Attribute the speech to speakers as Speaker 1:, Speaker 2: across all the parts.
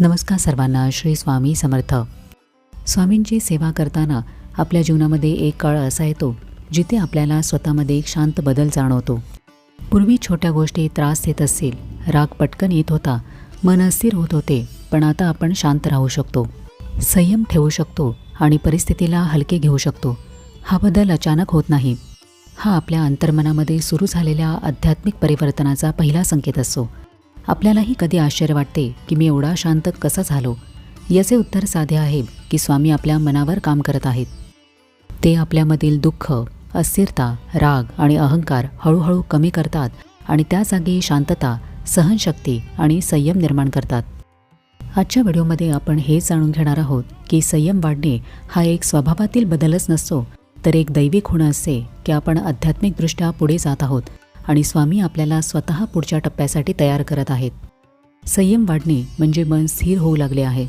Speaker 1: नमस्कार सर्वांना श्री स्वामी समर्थ. स्वामींची सेवा करताना आपल्या जीवनामध्ये एक काळ असा येतो जिथे आपल्याला स्वतःमध्ये एक शांत बदल जाणवतो. पूर्वी छोट्या गोष्टी त्रास देत असतील राग पटकन येत होता मन अस्थिर होत होते पण आता आपण शांत राहू शकतो. संयम ठेवू शकतो आणि परिस्थितीला हलके घेऊ शकतो. हा बदल अचानक होत नाही. हा आपल्या अंतर्मनामध्ये सुरू झालेल्या आध्यात्मिक परिवर्तनाचा पहिला संकेत असतो. आपल्यालाही कधी आश्चर्य वाटते की मी एवढा शांत कसा झालो? याचे उत्तर साधे आहे की स्वामी आपल्या मनावर काम करत आहेत. ते आपल्यामधील दुःख अस्थिरता राग आणि अहंकार हळूहळू कमी करतात आणि त्या जागी शांतता सहनशक्ती आणि संयम निर्माण करतात. आजच्या व्हिडिओमध्ये आपण हे जाणून घेणार आहोत की संयम वाढणे हा एक स्वभावातील बदलच नसतो तर एक दैविक खुण असते की आपण आध्यात्मिकदृष्ट्या पुढे जात आहोत. आणि स्वामी आपल्याला स्वतः पुढच्या टप्प्यासाठी तयार करत आहेत. संयम वाढणे म्हणजे मन स्थिर होऊ लागले आहे.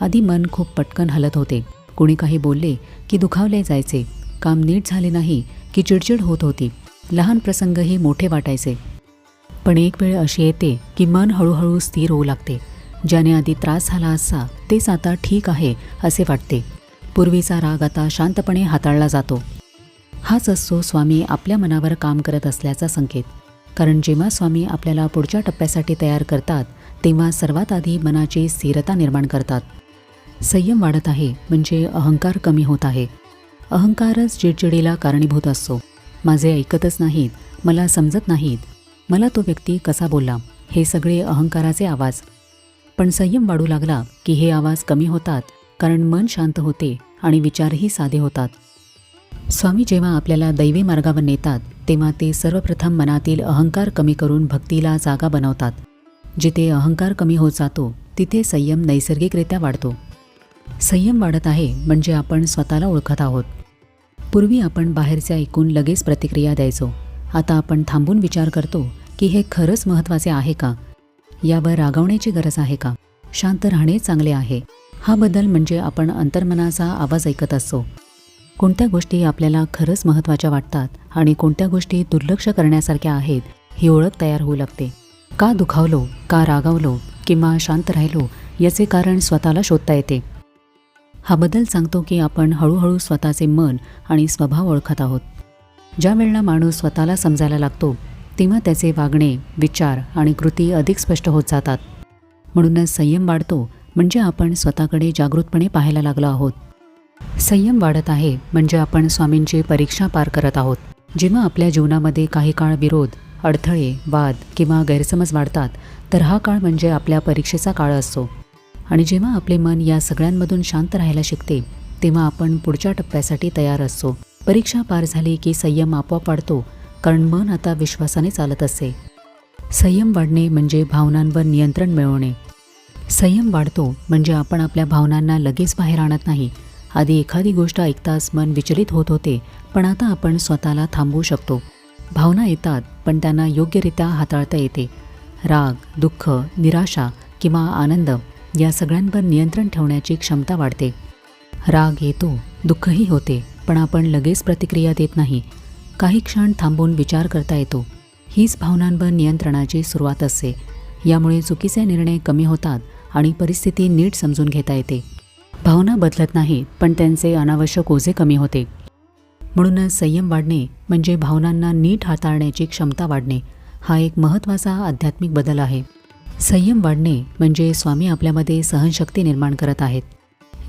Speaker 1: आधी मन खूप पटकन हलत होते. कोणी काही बोलले की दुखावले जायचे. काम नीट झाले नाही की चिडचिड होत होती. लहान प्रसंगही मोठे वाटायचे. पण एक वेळ अशी येते की मन हळूहळू स्थिर होऊ लागते. ज्याने आधी त्रास झाला असा तेच आता ठीक आहे असे वाटते. पूर्वीचा राग आता शांतपणे हाताळला जातो. हाच असतो स्वामी आपल्या मनावर काम करत असल्याचा संकेत. कारण जेव्हा स्वामी आपल्याला पुढच्या टप्प्यासाठी तयार करतात तेव्हा सर्वात आधी मनाची स्थिरता निर्माण करतात. संयम वाढत आहे म्हणजे अहंकार कमी होत आहे. अहंकारच चिडचिडीला कारणीभूत असतो माझे ऐकतच नाहीत मला समजत नाहीत. मला तो व्यक्ती कसा बोलला हे सगळे अहंकाराचे आवाज. पण संयम वाढू लागला की हे आवाज कमी होतात कारण मन शांत होते आणि विचारही साधे होतात. स्वामी जेव्हा आपल्याला दैवी मार्गावर नेतात तेव्हा ते सर्वप्रथम मनातील अहंकार कमी करून भक्तीला जागा बनवतात. जिथे अहंकार कमी होत जातो तिथे संयम नैसर्गिकरित्या वाढतो. संयम वाढत आहे म्हणजे आपण स्वतःला ओळखत आहोत. पूर्वी आपण बाहेरचे ऐकून लगेच प्रतिक्रिया द्यायचो. आता आपण थांबून विचार करतो की हे खरंच महत्त्वाचे आहे का? यावर रागवण्याची गरज आहे का? शांत राहणे चांगले आहे. हा बदल म्हणजे आपण अंतर्मनाचा आवाज ऐकत असतो. कोणत्या गोष्टी आपल्याला खरंच महत्त्वाच्या वाटतात आणि कोणत्या गोष्टी दुर्लक्ष करण्यासारख्या आहेत ही ओळख तयार होऊ लागते. का दुखावलो का रागावलो किंवा शांत राहिलो याचे कारण स्वतःला शोधता येते. हा बदल सांगतो की आपण हळूहळू स्वतःचे मन आणि स्वभाव ओळखत आहोत. ज्या वेळेला माणूस स्वतःला समजायला लागतो तेव्हा त्याचे वागणे विचार आणि कृती अधिक स्पष्ट होत जातात. म्हणूनच संयम वाढतो म्हणजे आपण स्वतःकडे जागृतपणे पाहायला लागलो आहोत. संयम वाढत आहे म्हणजे आपण स्वामींची परीक्षा पार करत आहोत. जेव्हा आपल्या जीवनामध्ये काही काळ विरोध अडथळे वाद किंवा गैरसमज वाढतात तर हा काळ म्हणजे आपल्या परीक्षेचा काळ असतो. आणि जेव्हा आपले मन या सगळ्यांमधून शांत राहायला शिकते तेव्हा आपण पुढच्या टप्प्यासाठी तयार असतो. परीक्षा पार झाली की संयम आपोआप वाढतो कारण मन आता विश्वासाने चालत असते. संयम वाढणे म्हणजे भावनांवर नियंत्रण मिळवणे. संयम वाढतो म्हणजे आपण आपल्या भावनांना लगेच बाहेर आणत नाही आधी एखादी गोष्ट ऐकताच मन विचलित होत होते पण आता आपण स्वतःला थांबवू शकतो. भावना येतात पण त्यांना योग्यरित्या हाताळता येते. राग दुःख निराशा किंवा आनंद या सगळ्यांवर नियंत्रण ठेवण्याची क्षमता वाढते. राग येतो दुःखही होते पण आपण लगेच प्रतिक्रिया देत नाही. काही क्षण थांबून विचार करता येतो. हीच भावनांवर नियंत्रणाची सुरुवात असते. यामुळे चुकीचे निर्णय कमी होतात आणि परिस्थिती नीट समजून घेता येते. भावना बदलत नाही पण त्यांचे अनावश्यक ओझे कमी होते. म्हणूनच संयम वाढणे म्हणजे भावनांना नीट हाताळण्याची क्षमता वाढणे हा एक महत्त्वाचा आध्यात्मिक बदल आहे. संयम वाढणे म्हणजे स्वामी आपल्यामध्ये सहनशक्ती निर्माण करत आहेत.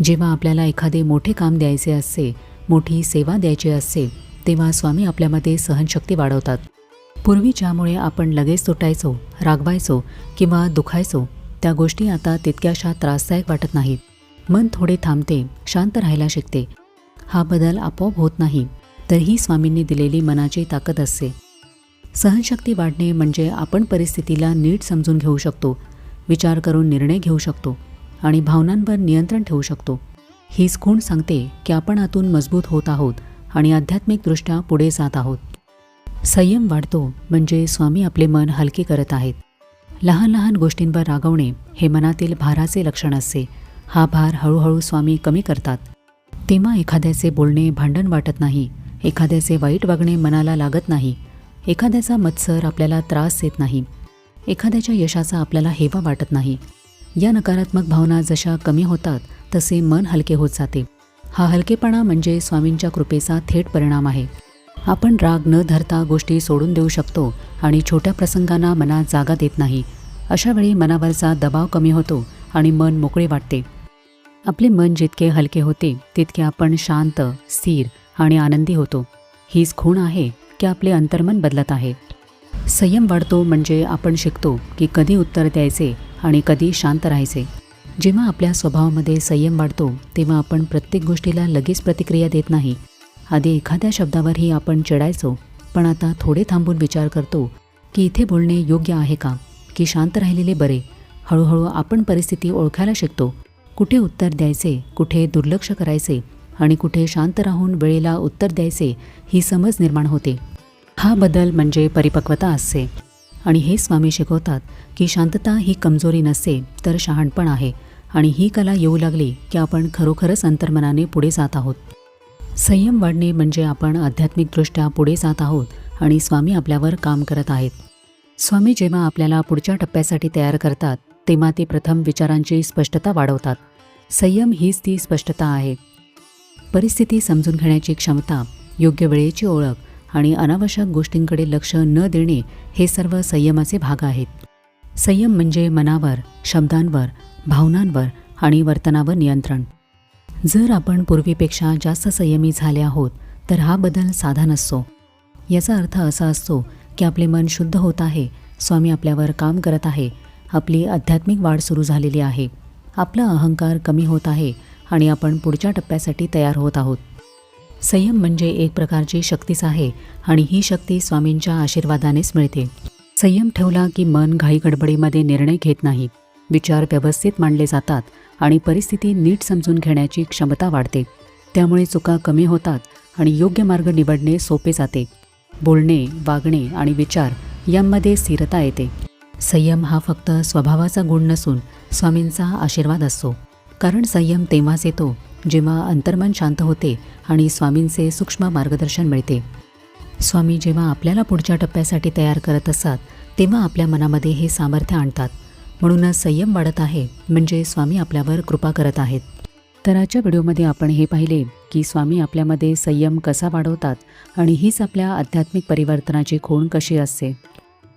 Speaker 1: जेव्हा आपल्याला एखादे मोठे काम द्यायचे असते मोठी सेवा द्यायची असते तेव्हा स्वामी आपल्यामध्ये सहनशक्ती वाढवतात. पूर्वी ज्यामुळे आपण लगेच तुटायचो रागवायचो किंवा दुखायचो त्या गोष्टी आता तितक्याशा त्रासदायक वाटत नाहीत. मन थोडे थांबते शांत राहायला शिकते. हा बदल आपोआप होत नाही तरीही स्वामींनी दिलेली मनाची ताकद असते. सहनशक्ती वाढणे म्हणजे आपण परिस्थितीला नीट समजून घेऊ शकतो विचार करून निर्णय घेऊ शकतो आणि भावनांवर नियंत्रण ठेवू शकतो. हीच खूण सांगते की आपण आतून मजबूत होत आहोत आणि आध्यात्मिकदृष्ट्या पुढे जात आहोत. संयम वाढतो म्हणजे स्वामी आपले मन हलके करत आहेत. लहान लहान गोष्टींवर रागवणे हे मनातील भाराचे लक्षण असते. हा भार हळूहळू स्वामी कमी करतात. तेव्हा एखाद्याचे बोलणे भांडण वाटत नाही एखाद्याचे वाईट वागणे मनाला लागत नाही एखाद्याचा मत्सर आपल्याला त्रास देत नाही एखाद्याच्या यशाचा आपल्याला हेवा वाटत नाही. या नकारात्मक भावना जशा कमी होतात तसे मन हलके होत जाते. हा हलकेपणा म्हणजे स्वामींच्या कृपेचा थेट परिणाम आहे. आपण राग न धरता गोष्टी सोडून देऊ शकतो आणि छोट्या प्रसंगांना मनात जागा देत नाही. अशावेळी मनावरचा दबाव कमी होतो आणि मन मोकळे वाटते. आपले मन जितके हलके होते तितके आपण शांत स्थिर आणि आनंदी होतो. हीच खूण आहे की आपले अंतर्मन बदलत आहे. संयम वाढतो म्हणजे आपण शिकतो की कधी उत्तर द्यायचे आणि कधी शांत राहायचे. जेव्हा आपल्या स्वभावामध्ये संयम वाढतो तेव्हा आपण प्रत्येक गोष्टीला लगेच प्रतिक्रिया देत नाही. आधी एखाद्या शब्दावरही आपण चिडायचो पण आता थोडे थांबून विचार करतो की इथे बोलणे योग्य आहे का? की शांत राहिलेले बरे? हळूहळू आपण परिस्थिती ओळखायला शिकतो. कुठे उत्तर द्यायचे कुठे दुर्लक्ष करायचे आणि कुठे शांत राहून वेळेला उत्तर द्यायचे ही समज निर्माण होते. हा बदल म्हणजे परिपक्वता असते. आणि हे स्वामी शिकवतात की शांतता ही कमजोरी नसते तर शहाणपण आहे. आणि ही कला येऊ लागली की आपण खरोखरच अंतर्मनाने पुढे जात आहोत. संयम वाढणे म्हणजे आपण आध्यात्मिकदृष्ट्या पुढे जात आहोत आणि स्वामी आपल्यावर काम करत आहेत. स्वामी जेव्हा आपल्याला पुढच्या टप्प्यासाठी तयार करतात तेव्हा ते प्रथम विचारांची स्पष्टता वाढवतात. संयम हीच ती स्पष्टता आहे. परिस्थिती समजून घेण्याची क्षमता योग्य वेळेची ओळख आणि अनावश्यक गोष्टींकडे लक्ष न देणे हे सर्व संयमाचे भाग आहेत. संयम म्हणजे मनावर शब्दांवर भावनांवर आणि वर्तनावर नियंत्रण. जर आपण पूर्वीपेक्षा जास्त संयमी झाले आहोत तर हा बदल साधा नसतो. याचा अर्थ असा असतो की आपले मन शुद्ध होत आहे स्वामी आपल्यावर काम करत आहे आपली आध्यात्मिक वाढ सुरू झालेली आहे. आपला अहंकार कमी होत आहे आणि आपण पुढच्या टप्प्यासाठी तयार होत आहोत. संयम म्हणजे एक प्रकारची शक्तीच आहे आणि ही शक्ती स्वामींच्या आशीर्वादानेच मिळते. संयम ठेवला की मन घाई गडबडीमध्ये निर्णय घेत नाही. विचार व्यवस्थित मांडले जातात आणि परिस्थिती नीट समजून घेण्याची क्षमता वाढते. त्यामुळे चुका कमी होतात आणि योग्य मार्ग निवडणे सोपे जाते. बोलणे वागणे आणि विचार यांमध्ये स्थिरता येते. संयम हा फक्त स्वभावाचा गुण नसून स्वामींचा आशीर्वाद असतो. कारण संयम तेव्हाच येतो जेव्हा अंतर्मन शांत होते आणि स्वामींचे सूक्ष्म मार्गदर्शन मिळते. स्वामी जेव्हा आपल्याला पुढच्या टप्प्यासाठी तयार करत असतात तेव्हा आपल्या मनामध्ये हे सामर्थ्य आणतात. म्हणूनच संयम वाढत आहे म्हणजे स्वामी आपल्यावर कृपा करत आहेत. तर आजच्या व्हिडिओमध्ये आपण हे पाहिले की स्वामी आपल्यामध्ये संयम कसा वाढवतात आणि हीच आपल्या आध्यात्मिक परिवर्तनाची खूण कशी असते.